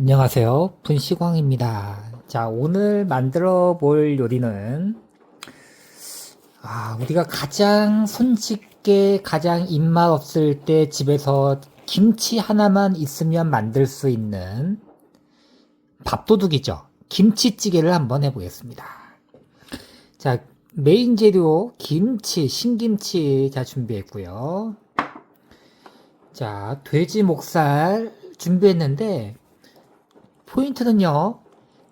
안녕하세요. 분시광입니다. 자, 오늘 만들어 볼 요리는, 아, 우리가 가장 손쉽게, 가장 입맛 없을 때 집에서 김치 하나만 있으면 만들 수 있는 밥도둑이죠. 김치찌개를 한번 해보겠습니다. 자, 메인 재료, 김치, 신김치, 자, 준비했고요. 자, 돼지 목살 준비했는데, 포인트는요,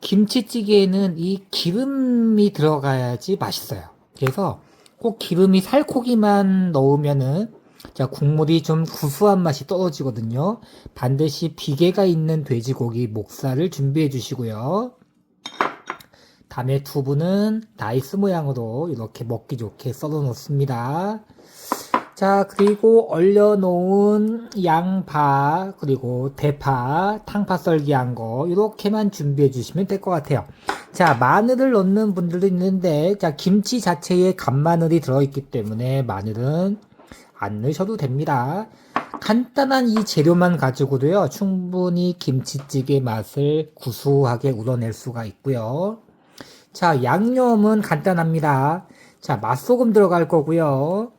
김치찌개에는 이 기름이 들어가야지 맛있어요. 그래서 꼭 기름이 살코기만 넣으면은, 자, 국물이 좀 구수한 맛이 떨어지거든요. 반드시 비계가 있는 돼지고기 목살을 준비해 주시고요. 다음에 두부는 다이스 모양으로 이렇게 먹기 좋게 썰어 놓습니다. 자, 그리고 얼려놓은 양파, 그리고 대파, 탕파 썰기한 거, 이렇게만 준비해 주시면 될 것 같아요. 자, 마늘을 넣는 분들도 있는데, 자, 김치 자체에 간마늘이 들어있기 때문에 마늘은 안 넣으셔도 됩니다. 간단한 이 재료만 가지고도요, 충분히 김치찌개 맛을 구수하게 우러낼 수가 있고요. 자, 양념은 간단합니다. 자, 맛소금 들어갈 거고요.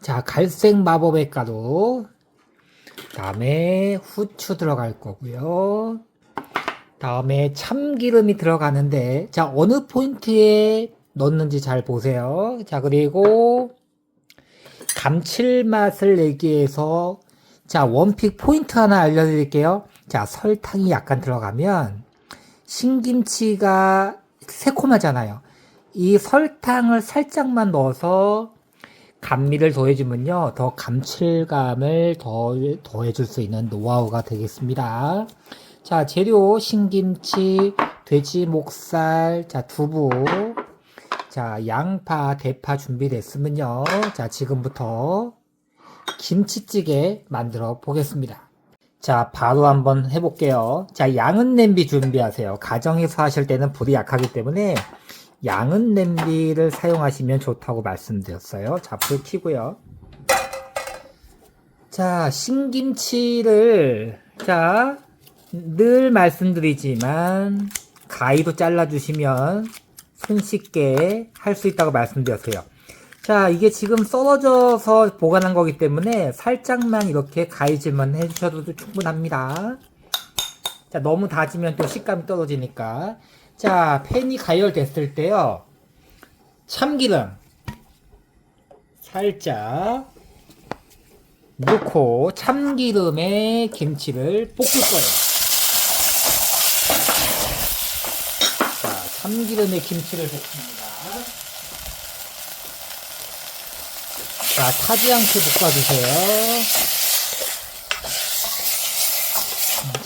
자, 갈색 마법의 가루. 다음에 후추 들어갈 거고요. 다음에 참기름이 들어가는데, 자, 어느 포인트에 넣는지 잘 보세요. 자, 그리고 감칠맛을 내기 위해서, 자, 원픽 포인트 하나 알려 드릴게요. 자, 설탕이 약간 들어가면, 신김치가 새콤하잖아요. 이 설탕을 살짝만 넣어서 감미를 더해주면요, 더 감칠감을 더, 더해줄 수 있는 노하우가 되겠습니다. 자, 재료, 신김치, 돼지 목살, 자, 두부, 자, 양파, 대파 준비됐으면요, 자, 지금부터 김치찌개 만들어 보겠습니다. 자, 바로 한번 해볼게요. 자, 양은 냄비 준비하세요. 가정에서 하실 때는 불이 약하기 때문에 양은 냄비를 사용하시면 좋다고 말씀드렸어요. 자, 불 켜고요. 자, 신김치를 자, 늘 말씀드리지만 가위로 잘라주시면 손쉽게 할 수 있다고 말씀드렸어요. 자, 이게 지금 썰어져서 보관한 거기 때문에 살짝만 이렇게 가위질만 해주셔도 충분합니다. 자, 너무 다지면 또 식감이 떨어지니까. 자, 팬이 가열됐을 때요. 참기름 살짝 넣고 참기름에 김치를 볶을 거예요. 자, 참기름에 김치를 볶습니다. 자, 타지 않게 볶아주세요.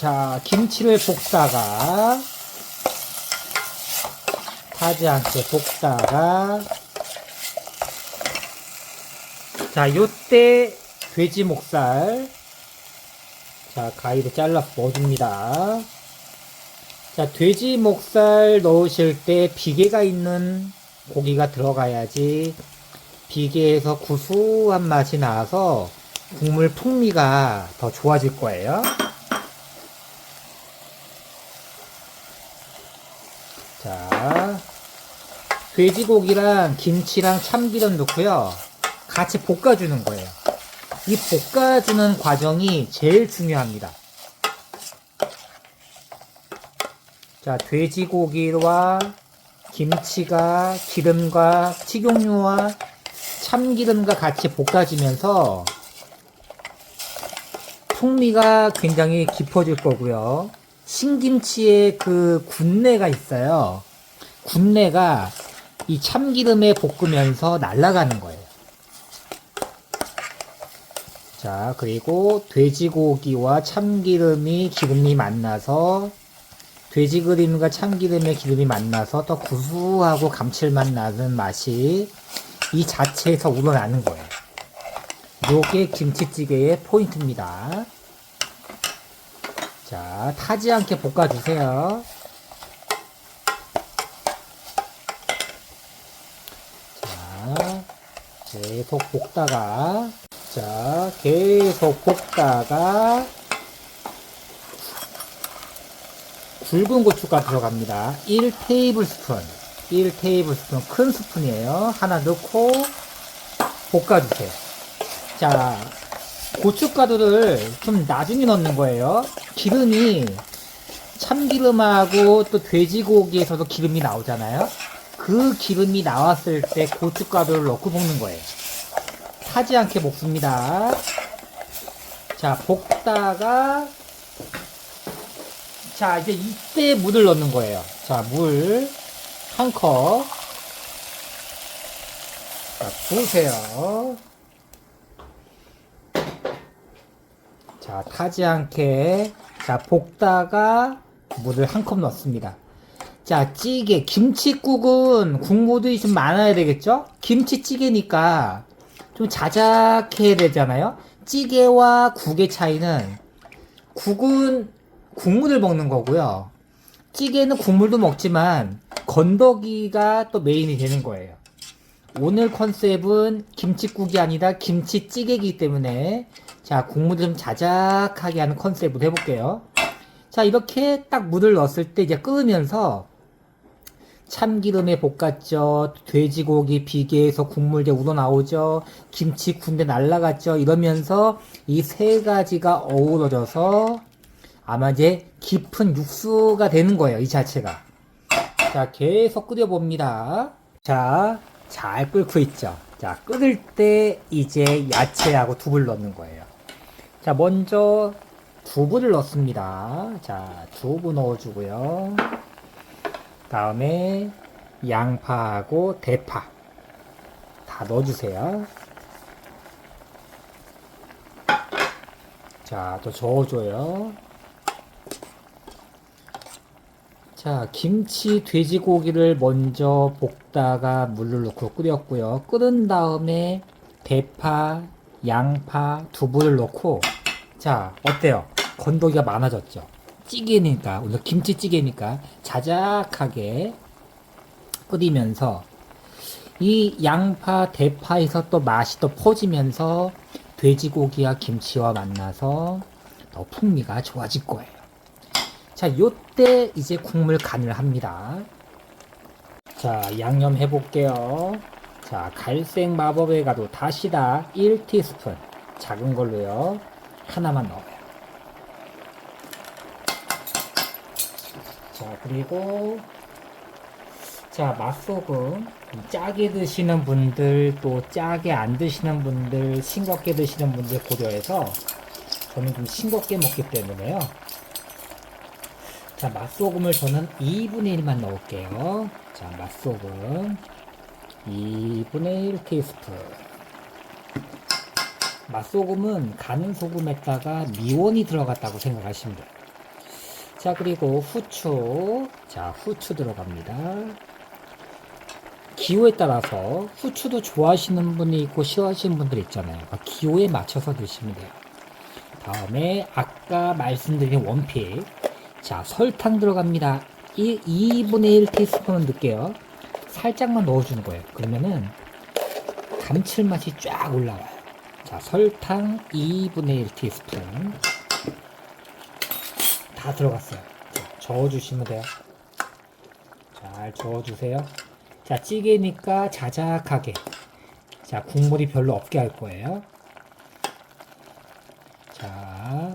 자, 김치를 볶다가 타지 않게 볶다가 자, 요때 돼지 목살 자, 가위로 잘라서 넣어줍니다. 자, 돼지 목살 넣으실 때 비계가 있는 고기가 들어가야지 비계에서 구수한 맛이 나서 국물 풍미가 더 좋아질 거예요. 자, 돼지고기랑 김치랑 참기름 넣고요. 같이 볶아주는 거예요. 이 볶아주는 과정이 제일 중요합니다. 자, 돼지고기와 김치가 기름과 식용유와 참기름과 같이 볶아지면서 풍미가 굉장히 깊어질 거고요. 신김치에 그 군내가 있어요. 군내가 이 참기름에 볶으면서 날아가는 거예요. 자, 그리고 돼지고기와 참기름이 기름이 만나서 돼지기름과 참기름의 기름이 만나서 더 구수하고 감칠맛 나는 맛이 이 자체에서 우러나는 거예요. 요게 김치찌개의 포인트입니다. 자, 타지 않게 볶아주세요. 자, 계속 볶다가, 자, 계속 볶다가, 굵은 고추가 들어갑니다. 1 테이블스푼. 1 테이블스푼 큰 스푼이에요. 하나 넣고 볶아주세요. 자, 고춧가루를 좀 나중에 넣는 거예요. 기름이 참기름하고 또 돼지고기에서도 기름이 나오잖아요. 그 기름이 나왔을 때 고춧가루를 넣고 볶는 거예요. 타지 않게 볶습니다. 자, 볶다가 자, 이제 이때 물을 넣는 거예요. 자, 물 한 컵. 자, 부으세요. 자, 타지 않게. 자, 볶다가 물을 한 컵 넣습니다. 자, 찌개. 김치국은 국물이 좀 많아야 되겠죠? 김치찌개니까 좀 자작해야 되잖아요? 찌개와 국의 차이는 국은 국물을 먹는 거고요. 찌개는 국물도 먹지만 건더기가 또 메인이 되는 거예요. 오늘 컨셉은 김치국이 아니라 김치찌개이기 때문에 자 국물을 좀 자작하게 하는 컨셉으로 해볼게요. 자 이렇게 딱 물을 넣었을 때 이제 끓으면서 참기름에 볶았죠. 돼지고기 비계에서 국물 이제 우러나오죠. 김치 군대 날라갔죠. 이러면서 이 세 가지가 어우러져서 아마 이제 깊은 육수가 되는 거예요. 이 자체가. 자, 계속 끓여봅니다. 자, 잘 끓고 있죠. 자, 끓을 때 이제 야채하고 두부를 넣는 거예요. 자, 먼저 두부를 넣습니다. 자, 두부 넣어주고요. 다음에 양파하고 대파 다 넣어주세요. 자, 또 저어줘요. 자, 김치 돼지고기를 먼저 볶다가 물을 넣고 끓였고요. 끓은 다음에 대파, 양파, 두부를 넣고 자, 어때요? 건더기가 많아졌죠? 찌개니까, 오늘 김치찌개니까 자작하게 끓이면서 이 양파, 대파에서 또 맛이 또 퍼지면서 돼지고기와 김치와 만나서 더 풍미가 좋아질 거예요. 자, 요때 이제 국물 간을 합니다. 자, 양념 해볼게요. 자, 갈색 마법의 가루 다시다 1티스푼 작은 걸로요. 하나만 넣어요. 자, 그리고 자, 맛소금 짜게 드시는 분들 또 짜게 안 드시는 분들 싱겁게 드시는 분들 고려해서 저는 좀 싱겁게 먹기 때문에요. 자, 맛소금을 저는 2분의 1만 넣을게요. 자, 맛소금 2분의 1 티스푼. 맛소금은 가는 소금에다가 미원이 들어갔다고 생각하시면 돼요. 자, 그리고 후추. 자, 후추 들어갑니다. 기호에 따라서 후추도 좋아하시는 분이 있고 싫어하시는 분들 있잖아요. 그러니까 기호에 맞춰서 드시면 돼요. 다음에 아까 말씀드린 원픽. 자, 설탕 들어갑니다. 이 2분의 1 티스푼은 넣을게요. 살짝만 넣어주는 거예요. 그러면은 감칠맛이 쫙 올라와요. 자, 설탕 2분의 1 티스푼. 다 들어갔어요. 자, 저어주시면 돼요. 잘 저어주세요. 자, 찌개니까 자작하게. 자, 국물이 별로 없게 할 거예요. 자,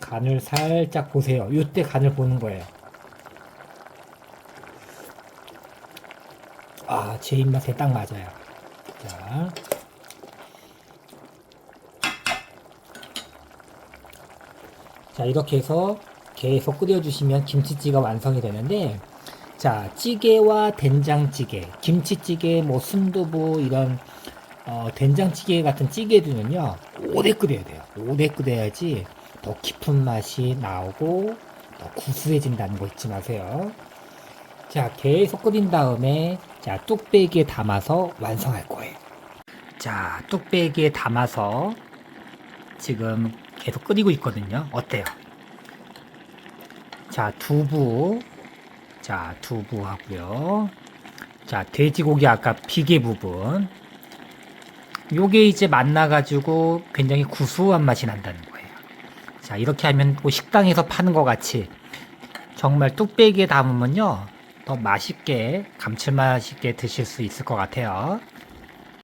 간을 살짝 보세요. 이때 간을 보는 거예요. 아, 제 입맛에 딱 맞아요. 자. 자, 이렇게 해서 계속 끓여주시면 김치찌개가 완성이 되는데, 자, 찌개와 된장찌개, 김치찌개, 뭐 순두부, 이런, 어, 된장찌개 같은 찌개들은요, 오래 끓여야 돼요. 오래 끓여야지 더 깊은 맛이 나오고, 더 구수해진다는 거 잊지 마세요. 자, 계속 끓인 다음에, 자, 뚝배기에 담아서 완성할 거예요. 자, 뚝배기에 담아서 지금 계속 끓이고 있거든요. 어때요? 자, 두부. 자, 두부 하고요. 자, 돼지고기 아까 비계 부분. 요게 이제 만나가지고 굉장히 구수한 맛이 난다는 거예요. 자, 이렇게 하면 뭐 식당에서 파는 것 같이 정말 뚝배기에 담으면요 더 맛있게 감칠맛 있게 드실 수 있을 것 같아요.